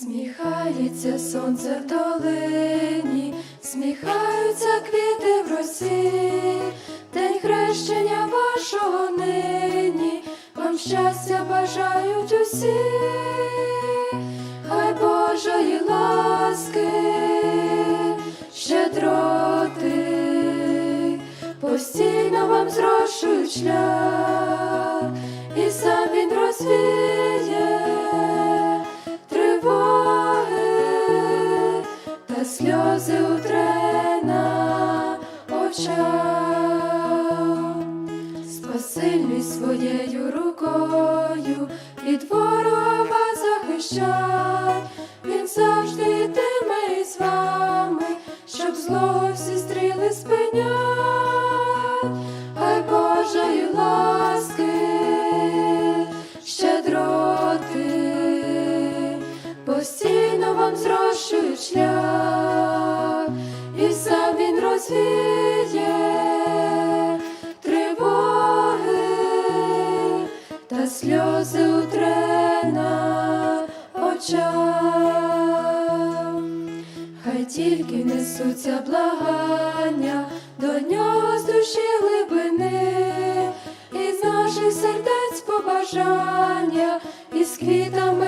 Сміхається сонце в долині, сміхаються квіти в росі, день хрещення вашого нині, вам щастя бажають усі, хай Божої ласки, щедроти, постійно вам зрошують шлях, і сам він розвіє сльози утре на очах. Спасильний своєю рукою від ворога вас захищать, він завжди йтиме із вами, щоб зло всі стріли спинять, хай Божої ласки, щедроти, постійно вам зрошують та сльози утре на очах. Хай тільки несуться благання до нього з душі глибини, і з наших сердець побажання, і з квітами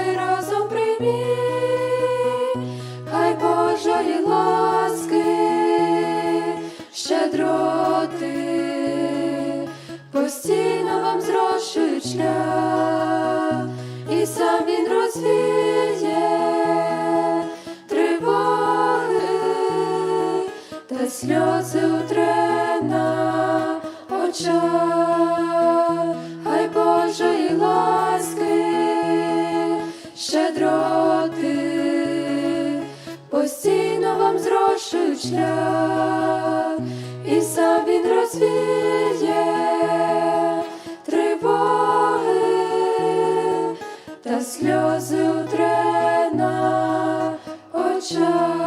щедроти, постійно вам зрошують шлях, і сам він розвіє тривоги та сльози утре на очах.